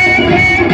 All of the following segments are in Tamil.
Música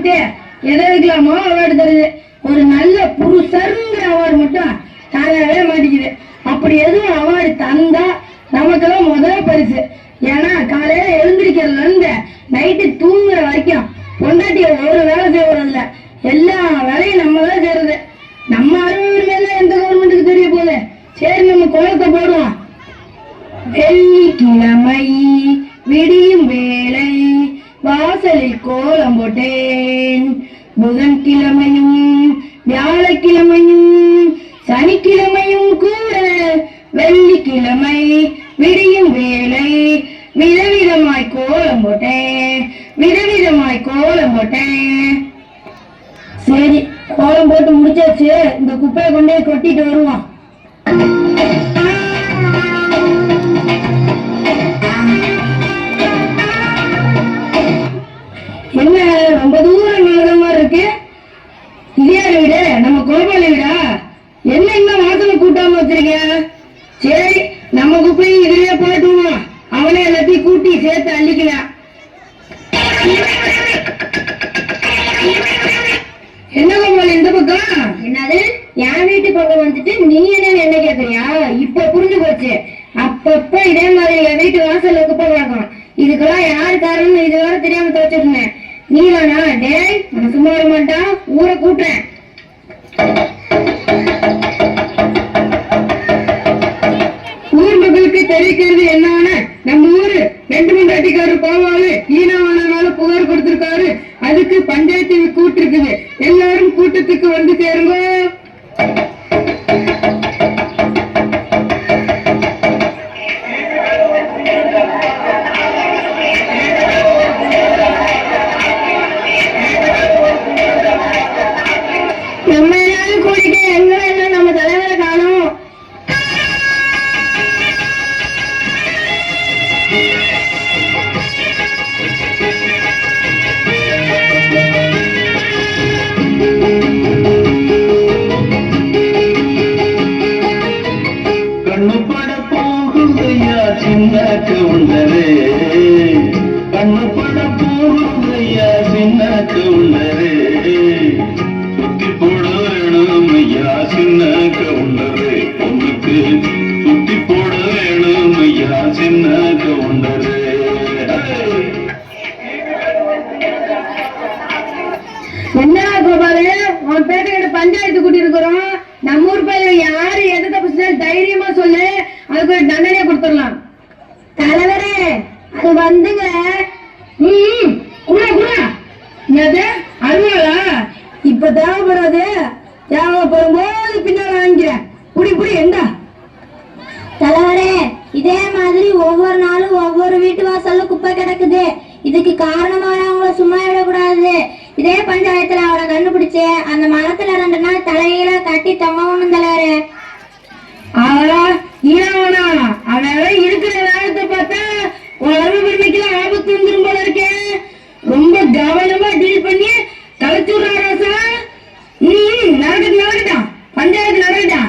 இந்த எதை வைக்கலாமோ? அவார்டு தருது. ஒரு நல்ல புருஷருங்கிற அவார்டு மட்டும் தரவே மாட்டேங்குது. அப்படி எதுவும் அவார்டு தந்தா நமக்கெல்லாம் முதல் பரிசு. ஏன்னா காலையில எழுந்திருக்கிறதுல இருந்து நைட்டு தூங்குற வரைக்கும் பொண்டாட்டிய ஒரு வேலை வாசலில் கோலம் போட்டேன். புதன்கிழமையும் வியாழக்கிழமையும் சனிக்கிழமையும் கூட வெள்ளிக்கிழமை விடியும் வேலை விதவிதமாய் கோலம் போட்டேன். விதவிதமாய் கோலம் போட்டேன். சரி கோலம் போட்டு முடிச்சாச்சு. இந்த குப்பையை கொண்டே கொட்டிட்டு வருவான் வச்சிருக்கேன் சரி நம்ம குப்பையும் இதுலயே போட்டுவோம் அவனே எல்லாத்தையும் கூட்டி சேர்த்து அள்ளிக்கலாம் என்ன கோபால் இந்த பக்கம்? என்னது? என் வீட்டு பக்கம் வந்துட்டு நீ என்ன என்ன கேக்குறியா? இப்ப புரிஞ்சு போச்சு. அப்பப்ப இதே மாதிரி என் வீட்டு வாசல்ல குப்பை கிடக்கும். இதுக்கெல்லாம் யார் காரணம் இது வர தெரியாம துவச்சிருந்தேன் நீ வேணா டேய் நான் சும்மா வர மாட்டான். ஊரை கூட்டுறேன். தெரிவிக்கிறது என்னன்னா நம்ம ஊரு ரெண்டு மண்டாட்டிக்காரர் கோவாலு ஈனவானால புகார் கொடுத்திருக்காரு. அதுக்கு பஞ்சாயத்து கூட்டு இருக்குது எல்லாரும் கூட்டத்துக்கு வந்து சேருங்க. அது வந்துங்க. ம் குடா குடா. என்னது? அருவாளா? இப்ப தேவைப்படாது தேவைப்படும் போது பின்னால வாங்கிக்கிறேன் புடி புடி எண்டா தலைவரே இதே மாதிரி ஒவ்வொரு நாளும் ஒவ்வொரு வீட்டு வாசல்ல குப்பை கிடக்குது. இதுக்கு காரணமானவங்கள சும்மா விடக்கூடாது. இதே பஞ்சாயத்துல அவரை கண்டுபிடிச்சு அந்த மரத்துல ரெண்டு நாள் தலையில கட்டி தொங்கணும் தலைவரே. ஆளா ஈனவனா? அவன் இருக்கிற நேரத்தை பார்த்தா உன் பெருமைக்கெல்லாம் ஆபத்து வந்துரும் போல இருக்கேன் ரொம்ப கவனமா டீல் பண்ணி கலைச்சுடுறா ராசா ம் நடக்கட்டும் நடக்கட்டும் பஞ்சாயத்து நடக்கட்டும்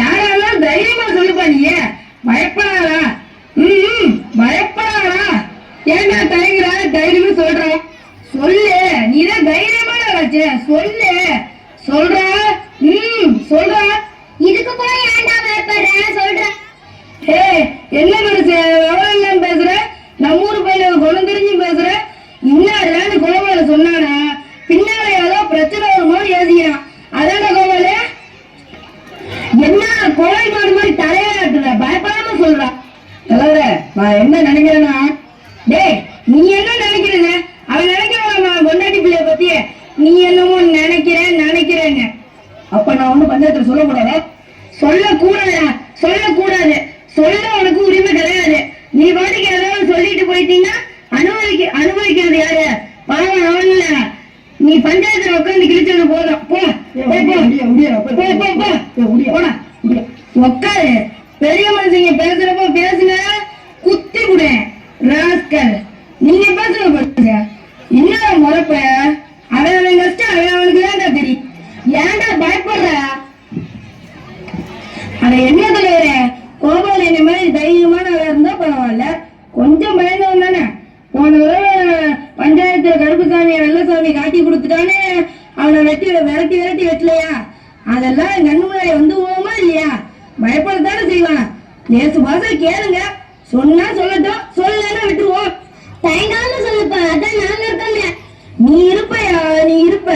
யாராலும் தைரியமா சொல்லுப்பா நீ பயப்படாதா ம் ம், சொல்லு சொல்றா ம் சொல்றா இதுக்கு போய் ஏன்டா பயப்படுற சொல்றேன் ஏய் என்ன பெருசு விவரம் இல்லாம பேசுற நம்ம ஊர் பையன குணம் தெரிஞ்சு பேசுற இன்னாடுறான்னு கோபால சொன்னானா பின்னால ஏதோ பிரச்சனை வருமோன்னு யோசிக்கிறான் அதான கோபாலு என்ன கோழை மாடு மாதிரி தலையாட்டுற பயப்படாம சொல்றா தலைவர நான் என்ன நினைக்கிறேன்னா டேய் நீ என்ன நினைக்கிறீங்க? அவன் நினைக்கிறான் பொண்டாட்டி பிள்ளைய பத்தி நீ என்னமோ நினைக்கிற நினைக்கிறேன்னு அப்ப நான் ஒண்ணு பஞ்சாயத்துல சொல்லக்கூடாதா? சொல்லக்கூடாதா? சொல்லக்கூடாது. சொல்ல உனக்கு உரிமை கிடையாது. நீ பாட்டுக்கு ஏதாவது சொல்லிட்டு போயிட்டீங்கன்னா அனுபவிக்க அனுபவிக்கிறது யாரு? பாவம் அவன் இல்ல. நீ பஞ்சாயத்துல உட்காந்து கிழிச்சது போதும். போ. உட்காரு. பெரிய மனுஷங்க பேசுறப்ப பேசுன குத்தி விடு ராஸ்கல் நீங்க பேசுங்க பேசுங்க என்னடா முறப்ப அவன் அவன் கஷ்டம் அவன் அவனுக்கு தான்டா தெரியும் ஏன்டா பயப்படுற அட என்ன தலைவரே கோபால் என்ன மாதிரி தைரியமான ஆளா இருந்தா பரவாயில்ல கொஞ்சம் பயந்தவன் தானே போன தடவை பஞ்சாயத்துல கருப்புசாமி வெள்ளசாமி காட்டி கொடுத்துட்டானே அவனை வெட்டி விரட்டி இல்லையா? அதெல்லாம் என் கண்ணு முன்னாடி வந்து போகுமா இல்லையா? பயப்படத்தானே செய்வான். நேசு பாசம் கேளுங்க. சொன்னா சொல்லட்டும் சொல்லலன்னா விட்டுருவோம். தயங்காம சொல்லுப்பா அதான் நாங்க இருக்கோமே நீ இருப்பயா? நீ இருப்ப.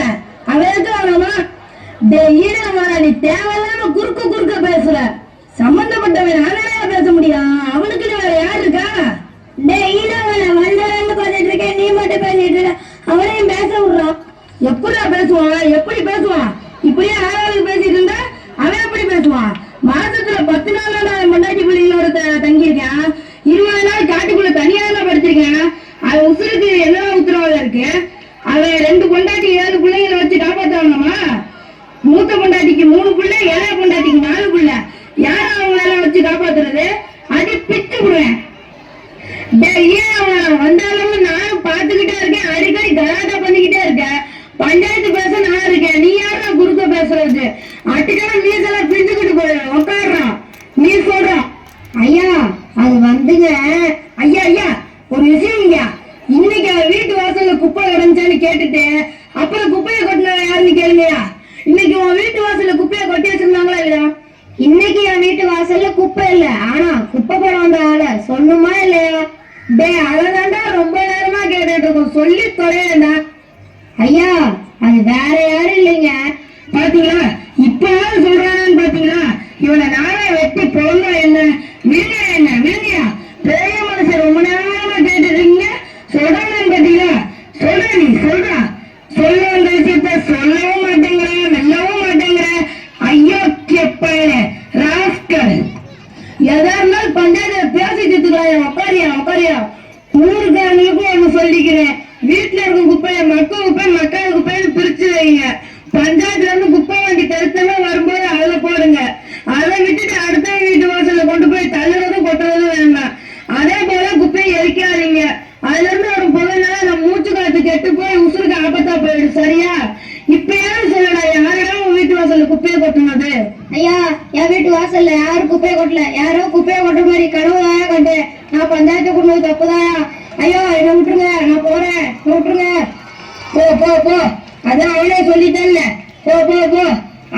அவன் இருக்க வேணாமா நீ தேவையில்லாம குறுக்க குறுக்க பேசுற. சம்பந்தப்பட்டவன் நானே பேச முடியும். அவனுக்கு வேற யார் இருக்கா? டெய்லி அவனை பாத்துட்டு பார்த்துட்டு இருக்கேன். நீ மட்டும் பேசிட்டு இருக்க. அவனையும் பேச விடுறான் எப்படா பேசுவான்? எப்படி பேசுவான் இப்படியே ஆளாளுக்கு பேசிட்டு இருந்தா அவன் எப்படி பேசுவான் மாசத்துல பத்து நாள் நான் பொண்டாட்டி பிள்ளைங்களோட த- தங்கியிருக்கேன் இருபது நாள் காட்டுக்குள்ள தனியா தான் படுத்திருக்கேன் அது உசுருக்கு என்ன உத்தரவாதம் இருக்கு. அவன் ரெண்டு கொண்டாட்டி ஏழு பிள்ளைங்களை வச்சு காப்பாத்தணுமா மூத்த பொண்டாட்டிக்கு மூணு பிள்ளை இளைய பொண்டாட்டிக்கு நாலு பிள்ளை யார அவங்களால வச்சு காப்பாத்துறது அடி பிச்சு விடுவேன் டேய், ஏன் அவன் வந்தாலும் நானும் பாத்துக்கிட்டே இருக்கேன் அடிக்கடி கலாட்டா பண்ணிக்கிட்டே இருக்கேன் பஞ்சாயத்து பேச நான் இருக்கேன் நீ யாரா குறுக்க பேசுறது அட்டிக்கான மீசெல்லாம் பிரிஞ்சுக்கிட்டு போயிடும் உட்காடுறான் நீ சொல்றான் ஐயா அது வந்துங்க ஐயா ஐயா ஒரு விஷயம் ஐயா இன்னைக்கு அவன் வீட்டு வாசல்ல குப்பை கிடந்துச்சான்னு கேட்டுட்டு அப்புறம் குப்பையை கொட்டினா யாருன்னு கேளுங்கயா இன்னைக்கு உன் வீட்டு வாசல்ல குப்பையை கொட்டி வச்சிருந்தாங்களா இல்லையா இன்னைக்கு என் வீட்டு வாசல்ல குப்பை இல்ல. ஆனா குப்பை போட வந்த ஆள. சொல்லுமா இல்லையா? டே அததான்டா ரொம்ப நேரமா கேட்டுட்டு இருக்கோம். சொல்லி தொலையண்டா ஐயா அது வேற யாரும் இல்லைங்க. பாத்தீங்களா? இப்பயாவது சொல்றானு பாத்தீங்களா? இவனை நானே வெட்டி பொருளா என்ன? எதா இருந்தாலும் பஞ்சாயத்துல பேசி தீர்த்துக்கலாம் உட்காரியா உட்காரியா ஊருக்காரங்களுக்கும் ஒண்ணு சொல்லிக்கிறேன். வீட்டுல இருக்க குப்பைய மக்கள் குப்பை மக்கள் குப்பைன்னு பிரிச்சு வைங்க. பஞ்சாயத்துல இருந்து குப்பை வண்டி தருத்தமா வரும்போது அதுல போடுங்க. அதை விட்டுட்டு அடுத்த வீட்டு வாசல்ல கொண்டு போய் தள்ளுறதும் கொட்டுறதும் வேண்டாம். அதே போல குப்பையை எரிக்காதீங்க. அதுல இருந்து ஒரு பொருள்னால நம்ம மூச்சு காத்து கெட்டு போய் உசுருக்கு ஆபத்தா போயிடும். சரியா? இப்பயாவது சொல்லடா யாரிடம் உன் வீட்டு வாசல்ல குப்பையை கொட்டணும் என் வீட்டு வாசல்ல யாரும் குப்பையை கொட்டல. யாரோ குப்பையை கொட்டுற மாதிரி கனவுதாயா கண்டு நான் பஞ்சாயத்து கொண்டு தப்புதாயா ஐயோ என்ன விட்டுருங்க நான் போறேன். விட்டுருங்க போ போ போ. அதான் அவனே சொல்லிட்டேன்ல. போ போ போ.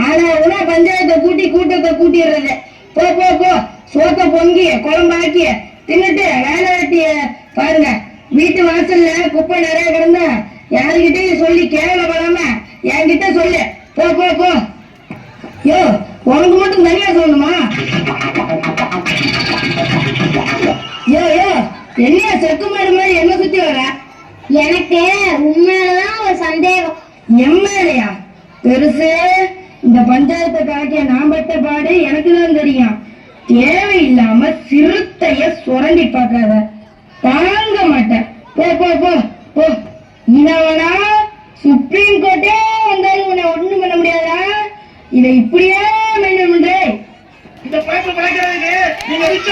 ஆனா உன பஞ்சாயத்தை கூட்டி கூட்டத்தை கூட்டிடுறது. போ போ போ. சோத்த பொங்கி குழம்பாக்கி தின்னுட்டு வேலை வெட்டிய பாருங்க. வீட்டு வாசல்ல குப்பை நிறைய கிடந்தா யாருகிட்டயும் சொல்லி கேவலப்படாம என்கிட்ட சொல்லு. போ போ போ. யோ உனக்கு மட்டும் தனியா சொல்லணுமா? யோ யோ என்ன செக்கு மாடு மாதிரி என்ன சுத்தி வர எனக்கு உண்மையிலதான் ஒரு சந்தேகம். எம்எல்ஏயா பெருசு இந்த பஞ்சாயத்தை நான் பட்ட பாடு எனக்கு தான் தெரியும். தேவையில்லாம சிறுத்தைய சுரண்டி பார்க்காத. தாங்க மாட்டேன். போ போ போ போ. இனவனா சுப்ரீம் கோர்ட்டே வந்தாலும் உன்னை ஒண்ணும் பண்ண முடியாதா இதை இப்படியே மெயின்டைன் பண்றே இந்த பைப்பு கலைக்கிறதுக்கு நீங்க ரிச்